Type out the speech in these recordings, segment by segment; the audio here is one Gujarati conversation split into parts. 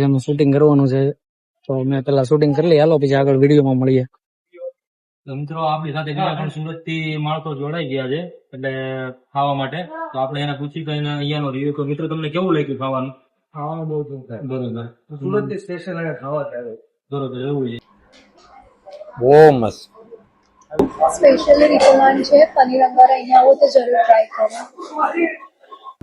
જેમાં શૂટિંગ કરવાનું છે. તો મેં પેલા શૂટિંગ કરી લઈએ. હાલો પછી આગળ વિડીયોમાં મળીએ. તો મિત્રો આપણી સાથે બીજા પણ સુરતથી માણસો જોડાઈ ગયા છે એટલે ખાવા માટે. તો આપણે એને પૂછી કઈને અહીંયાનો રિવ્યુ તો મિત્રો તમને કેવું લાગ્યું ખાવાનું? ખાવાનું બહુ જોરદાર બરોબર. સુરતથી સ્ટેશન આગળ ખાવા થાય બરોબર એવું છે. બહુ મસ્ત. સ્પેશિયલી રિકમેન્ડ છે. પનીર અંગારા અહીંયા આવો તો જરૂર ટ્રાય કરો.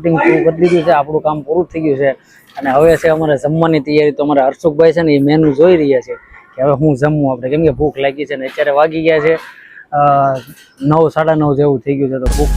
શૂટિંગ પૂરું કરી દીધું છે, આપણું કામ પૂરું થઈ ગયું છે. અને હવે છે અમારે જમવાની તૈયારી, તો અમારા હર્ષુખભાઈ છે ને એ મેનુ જોઈ રહ્યા છે કે હવે હું જમવું આપણે. કેમ કે ભૂખ લાગી છે ને અત્યારે વાગી ગયા છે નવ, સાડા નવ જેવું થઈ ગયું છે, તો ભૂખ.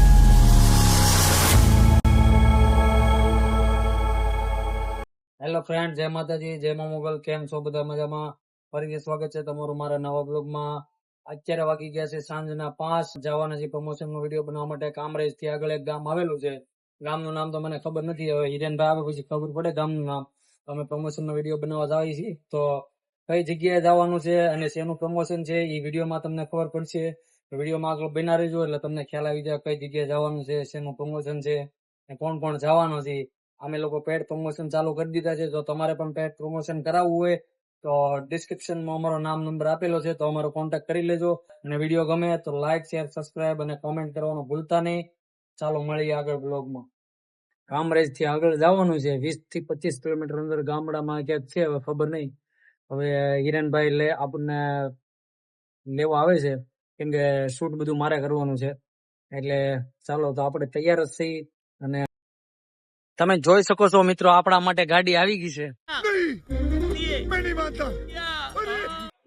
હેલો ફ્રેન્ડ જય માતાજી, જય મા મોગલ, કેમ છો બધા મજામાં? ફરીથી સ્વાગત છે તમારું મારા નવા બ્લોગમાં અત્યારે વાગી ગયા છે સાંજના પાંચ. જવાના છે પ્રમોશન નો વીડિયો બનાવવા માટે. કામરેજથી આગળ એક ગામ આવેલું છે. ગામનું નામ તો મને ખબર નથી, હવે હિરેનભાઈ આવે પછી ખબર પડે ગામનું નામ. તો અમે પ્રમોશનનો વીડિયો બનાવવા જઈએ છીએ. તો કઈ જગ્યાએ જવાનું છે અને શેનું પ્રમોશન છે એ વિડીયોમાં તમને ખબર પડશે. વિડીયોમાં આગળ બના રહેજો, એટલે તમને ખ્યાલ આવી જાય કઈ જગ્યાએ જવાનું છે, શેનું પ્રમોશન છે અને કોણ કોણ જવાનું છે. અમે લોકો પેડ પ્રમોશન ચાલુ કરી દીધા છે. જો તમારે પણ પેડ પ્રમોશન કરાવવું હોય, તો ડિસ્ક્રિપ્શનમાં અમારો નામ નંબર આપેલો છે, તો અમારો કોન્ટેક્ટ કરી લેજો. અને વીડિયો ગમે તો લાઇક શેર સબસ્ક્રાઇબ અને કોમેન્ટ કરવાનું ભૂલતા નહીં. ચાલો મળીએ આગળ બ્લોગમાં કામરેજથી આગળ જવાનું છે. વીસથી પચીસ કિલોમીટર અંદર ગામડામાં ક્યાંક છે હવે ખબર નહીં. હવે હિરેનભાઈ લે આપણને લેવા આવે છે કેમ કે શૂટ બધું મારે કરવાનું છે. એટલે ચાલો તો આપણે તૈયાર જ છીએ અને તમે જોઈ શકો છો મિત્રો આપણા માટે ગાડી આવી ગઈ છે.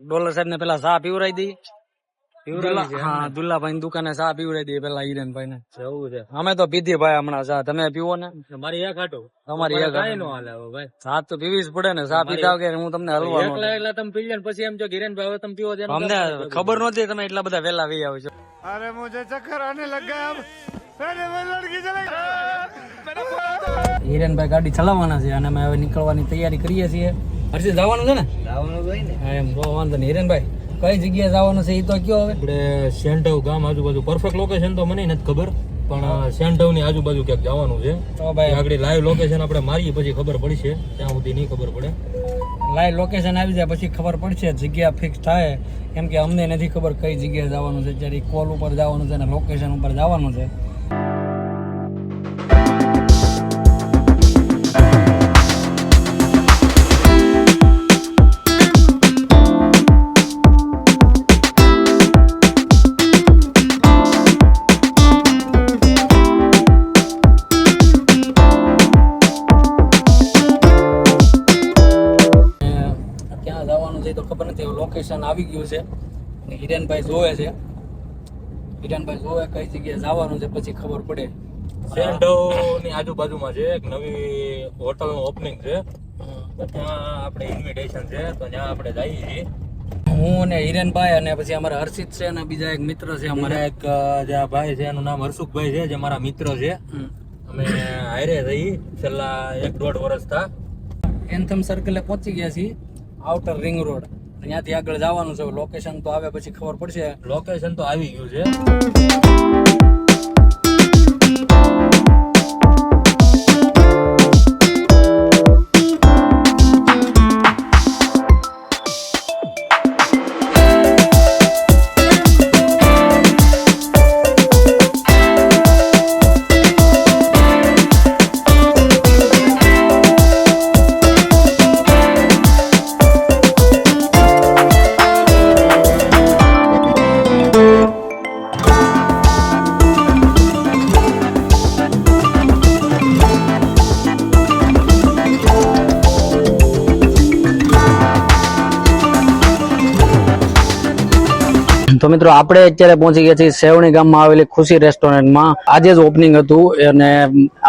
ડોલર સાહેબ ને પેલા ચા પીવરાઈ દઈ હા પીતા હું તમને હલવા એકલા પછી એમ પીવો છે ખબર નહોતી તમે એટલા બધા વેલા વી આવજો છો. અરે હિરેનભાઈ ગાડી ચલાવવાના છે અને અમે હવે નીકળવાની તૈયારી કરીએ છીએ. હર્ષિત જવાનું છે ને? જવાનું વાંધો નહીં. હિરેનભાઈ કઈ જગ્યાએ જવાનું છે એ તો કયો હવે? આપણે સેન્ટવ ગામ આજુબાજુ. પરફેક્ટ લોકેશન તો મને નથી ખબર પણ સેન્ટવની આજુબાજુ ક્યાંક જવાનું છે. તો ભાઈ. આગળ લાઈવ લોકેશન આપણે મારીએ પછી ખબર પડશે. ત્યાં સુધી નહીં ખબર પડે. લાઈવ લોકેશન આવી જાય પછી ખબર પડશે જગ્યા ફિક્સ થાય. કેમ કે અમને નથી ખબર કઈ જગ્યાએ જવાનું છે જ્યારે કોલ ઉપર જવાનું છે અને લોકેશન ઉપર જવાનું છે. લોકેશન આવી ગયું છે. અને હિરેનભાઈ જોવે છે. હિરેનભાઈ જોવે કઈ જગ્યાએ જવાનું છે પછી ખબર પડે. સેન્ડોની આજુબાજુમાં છે એક નવી હોટલનું ઓપનિંગ છે ત્યાં આપણે ઇન્વિટેશન છે તો ત્યાં આપણે જઈએ છીએ. હું અને હિરેનભાઈ અને પછી અમારા હર્ષિત છે અને બીજા એક મિત્ર છે અમારે. એક જે ભાઈ છે એનું નામ હર્ષુકભાઈ છે જે મારા મિત્ર છે. અમે હારે રહી છેલ્લા એક દોઢ વર્ષ થા. એન્થમ સર્કલે પહોંચી ગયા છીએ આઉટર રિંગ રોડ ત્યાંથી આગળ જવાનું છે. લોકેશન તો આવે પછી ખબર પડશે. લોકેશન તો આવી ગયું છે. તો મિત્રો આપણે અત્યારે પહોંચી ગયા છીએ સેવણી ગામમાં આવેલી ખુશી રેસ્ટોરન્ટમાં. આજે જ ઓપનિંગ હતું અને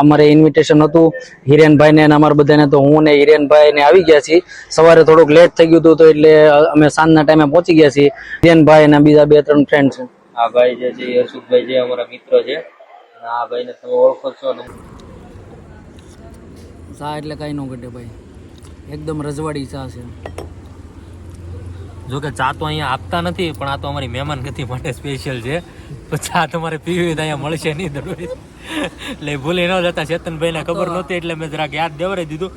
અમારે ઇન્વિટેશન હતું હિરેનભાઈ ને અને અમારા બધાને. તો હું ને હિરેનભાઈ ને આવી ગયા છીએ. સવારે થોડુંક લેટ થઈ ગયું હતું તો એટલે અમે સાંજના ટાઈમે પહોંચી ગયા છીએ. હિરેનભાઈ અને બીજા બે ત્રણ ફ્રેન્ડ છે. આ ભાઈ જે છે યશુભાઈ જે અમારા મિત્ર છે. અને આ ભાઈને તમે ઓળખો છો. ને ચા એટલે કઈ ન ઘટે ભાઈ. એકદમ રજવાડી ચા છે. જો કે ચા તો અહીંયા આપતા નથી પણ આ તો અમારી મહેમાન ગતિ માટે સ્પેશિયલ છે. ચા તમારે પીવી તો અહીંયા મળશે નહીં દરરોજ. એટલે ભૂલી ન જતા ચેતનભાઈ ને ખબર નહોતી એટલે મેં જરાક યાદ દેવરાઈ દીધું.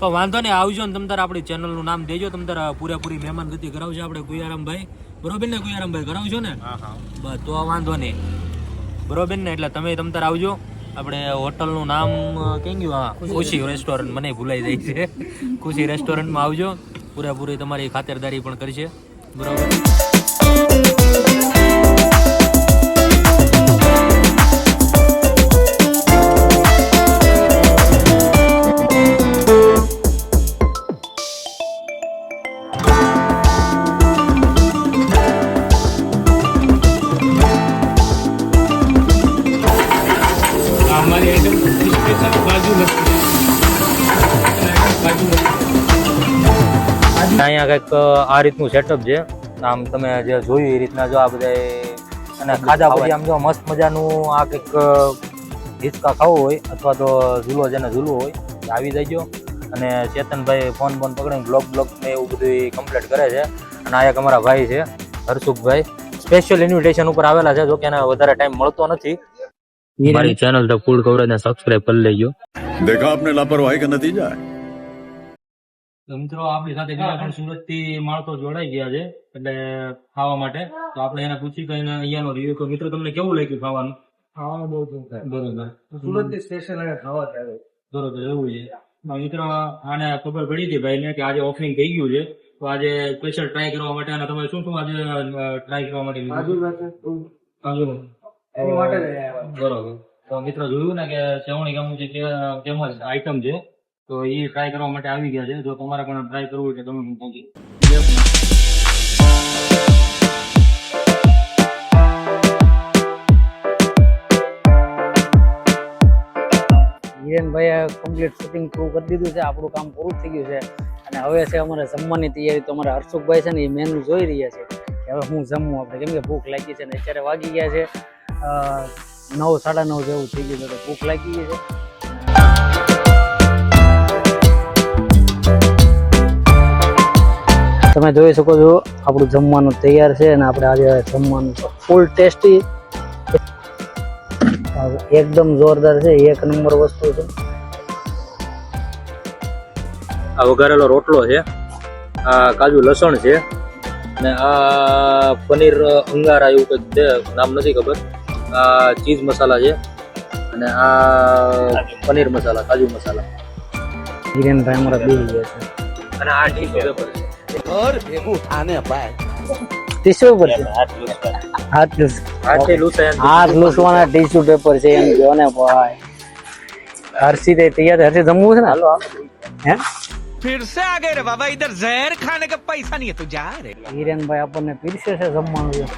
તો વાંધો નહીં આવજો ને તમ તારે આપણી ચેનલનું નામ દેજો તમ તારે પૂરેપૂરી મહેમાન ગતિ કરાવજો આપણે ગુયારામભાઈ બરોબર ને ગુયારામભાઈ કરાવજો ને? બસ તો વાંધો નહીં. બરોબર ને એટલે તમે તમ તારે આવજો. આપણે હોટલનું નામ કેમ ગયું? હા, ખુશી રેસ્ટોરન્ટ મને ભૂલાઈ જાય છે. ખુશી રેસ્ટોરન્ટમાં આવજો. પૂરેપૂરી તમારી ખાતરદારી પણ કરશે બરોબર? અહીંયા કંઈક આ રીતનું સેટઅપ છે. આમ તમે જે જોયું એ રીતના જો આ બધા અને ખાધા પછી આમ જો મસ્ત મજાનું આ કંઈક હિંચકા ખાવો હોય અથવા તો ઝૂલો જેને ઝૂલવો હોય આવી જજો. અને ચેતનભાઈ ફોન ફોન પકડીને બ્લોક બ્લોક ને એવું બધું કમ્પ્લીટ કરે છે. અને આ એક અમારા ભાઈ છે હર્ષુખભાઈ સ્પેશિયલ ઇન્વિટેશન ઉપર આવેલા છે જો કે એને વધારે ટાઈમ મળતો નથી. મારી ચેનલ તો ફૂડ કવરેજ ને સબસ્ક્રાઇબ કરી લેજો. દેખા આપને લાપરવાહી કે નતીજા તો મિત્રો આપણી સાથે બીજા પણ સુરતથી માણસો જોડાઈ ગયા છે એટલે ખાવા માટે. તો આપણે એને પૂછી કઈ અહીંયાનો રિવ્યુ તો મિત્રો તમને કેવું લાગ્યું ખાવાનું? ખાવાનું બહુ થાય બરોબર. સુરતથી અને ખાવા થાય બરોબર એવું છે. મિત્રો આને ખબર પડી હતી ભાઈ ને કે આજે ઓફરિંગ થઈ ગયું છે. તો આજે સ્પેશિયલ ટ્રાય કરવા માટે અને તમે શું શું આજે ટ્રાય કરવા માટે કાજુ. બરોબર. તો મિત્રો જોયું ને કે ચવણી ગમું છે કે ફેમસ આઈટમ છે. તો એ ટ્રાય કરવા માટે આવી ગયા છે. જો તમારે પણ ટ્રાય કરવું હોય તો તમે પહોંચી હિરેનભાઈએ કમ્પ્લીટ શૂટિંગ પૂરું કરી દીધું છે. આપણું કામ પૂરું થઈ ગયું છે. અને હવે છે અમારે જમવાની તૈયારી. તો અમારા હર્ષુખભાઈ છે ને એ મેનુ જોઈ રહ્યા છે કે હવે હું જમવું આપણે. કેમ કે ભૂખ લાગી છે ને અત્યારે વાગી ગયા છે નવ, સાડા નવ જેવું થઈ ગયું છે. તો ભૂખ લાગી ગઈ છે. તમે જોઈ શકો છો આપણું જમવાનું તૈયાર છે અને આપણે આજે જમવાનું ફૂલ ટેસ્ટી એકદમ જોરદાર છે એક નંબર વસ્તુ છે. આ વઘારેલો રોટલો છે આ કાજુ લસણ છે અને આ પનીર અંગારા એવું કંઈક છે નામ નથી ખબર. આ ચીઝ મસાલા છે અને આ પનીર મસાલા કાજુ મસાલા. હિરેનભાઈ અમારા ગયા છે. અને આ ટીશ્યુ પેપર છે. ઘર ભેગું થાને ભાઈ. ટીસ્યુ પેપર છે. હાથ લૂસ ને ભાઈ. હર્ષિત તૈયાર હર્ષિત જમવું છે ને? હાલો હે? ફિર સે આ કે પૈસા નહીં તો જા રે. આપણને પીરસે છે જમવાનું.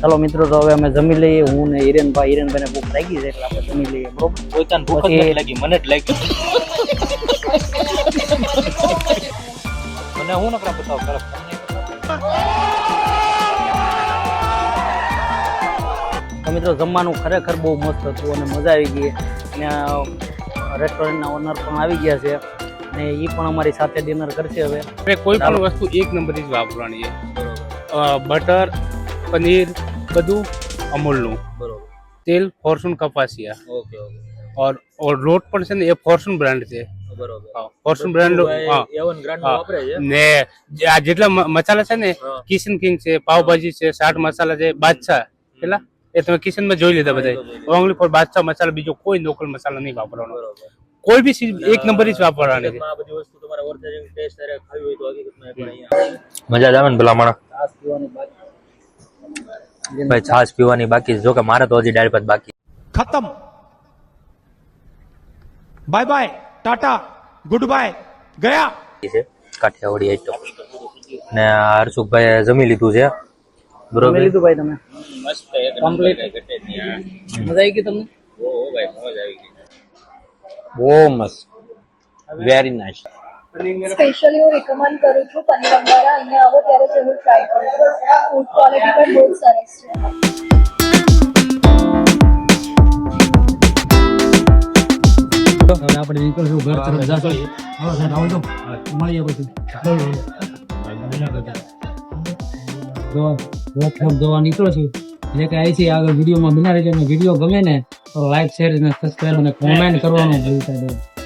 ચલો મિત્રો તો હવે અમે જમી લઈએ. હું ને હિરેનભાઈ હિરેનભાઈ ને ભૂખ લાગી જાય એટલે આપણે જમી લઈએ બરોબર? કોઈ ભૂખ લાગી મને જ લાગી. મને હું નકરા બતાવ ખરાબ તમને તો મિત્રો જમવાનું ખરેખર બહુ મસ્ત હતું અને મજા આવી ગઈ. અને રેસ્ટોરન્ટના ઓનર પણ આવી ગયા છે. અને એ પણ અમારી સાથે ડિનર કરશે હવે. આપણે કોઈ પણ વસ્તુ એક નંબરથી જ વાપરવાની છે. બટર પનીર બધું અમૂલનું. બરોબર. તેલ ફોર્ચ્યુન કપાસિયા. Okay okay. ઓર ઓર લોટ પણ છે ને એ ફોર્ચ્યુન બ્રાન્ડ છે. ફોર્ચ્યુન બ્રાન્ડ ને આ જેટલા મસાલા છે ને કિશન કિંગ છે પાવભાજી છે શાટ મસાલા છે બાદશાહ એટલા? એ તમે કિશનમાં જોઈ લીધા બધા ઓનલી ફોર બાદશાહ મસાલા બીજો કોઈ લોકલ મસાલા નહીં વાપરવાનો. કોઈ બી ચીજ એક નંબર જ વાપરવાની છે. મજા આવે ને ભલા માણા ભાઈ છાશ પીવાની બાકી જો કે મારે તો હજી ડાયરેક્ટ બાકી. ખતમ. Bye bye tata good bye ગયા. છે કાઠિયાવાડી આઈટમ ને હર્ષુભાઈ જમી લીધું છે. બરોબર? લીધું ભાઈ તમે? મસ્ત કમ્પ્લીટ મજા આવી ગઈ તમને? ઓ ભાઈ મજા આવી ગઈ. બહુ મસ્ત. વેરી નાઇસ સ્પેશિયલી હું રેકમેન્ડ કરું છું પનીર અંબારા. અહીંયા આવો ત્યારે જરૂર ટ્રાય કરો. ફૂડ ક્વોલિટી પણ બહુ સરસ છે. હવે આપણે નીકળશું ઘર તરફ જાશું. હવે સાહેબ આવજો મળીએ પછી. જો વર્કશોપ જોવા નીકળો છું. જે કે આવી છે આગળ વિડીયોમાં બિના રહેજો. વીડિયો ગમે ને તો લાઈક શેર અને સબસ્ક્રાઈબ અને કોમેન્ટ કરવાનું ભૂલતા નહીં.